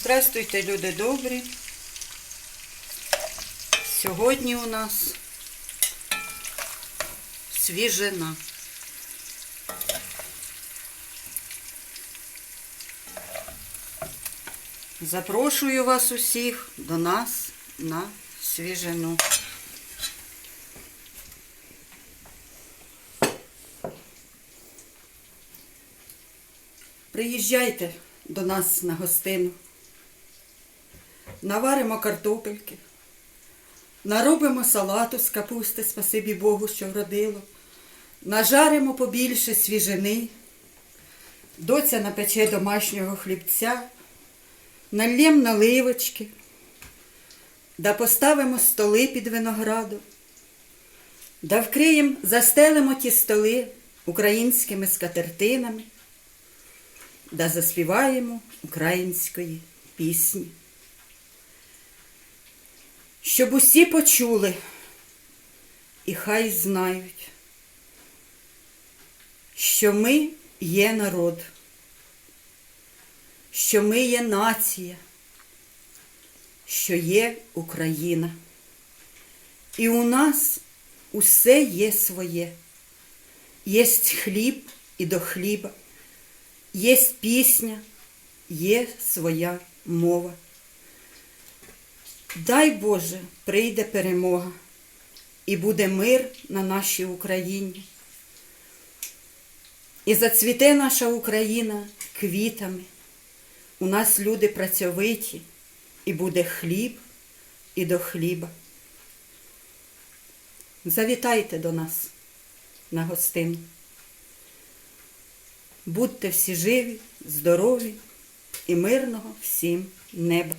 Здрастуйте, люди добрі. Сьогодні у нас свіжина. Запрошую вас усіх до нас на свіжину. Приїжджайте до нас на гостину. Наваримо картопельки, наробимо салату з капусти, спасибі Богу, що вродило, нажаримо побільше свіжини, доця напече домашнього хлібця, нальєм наливочки, да поставимо столи під виноградом, да вкриємо, застелимо ті столи українськими скатертинами. Да заспіваємо української пісні. Щоб усі почули і хай знають, що ми є народ, що ми є нація, що є Україна. І у нас усе є своє. Єсть хліб і до хліба. Є пісня, є своя мова. Дай Боже, прийде перемога і буде мир на нашій Україні. І зацвіте наша Україна квітами. У нас люди працьовиті, і буде хліб і до хліба. Завітайте до нас на гостину. Будьте всі живі, здорові і мирного всім неба.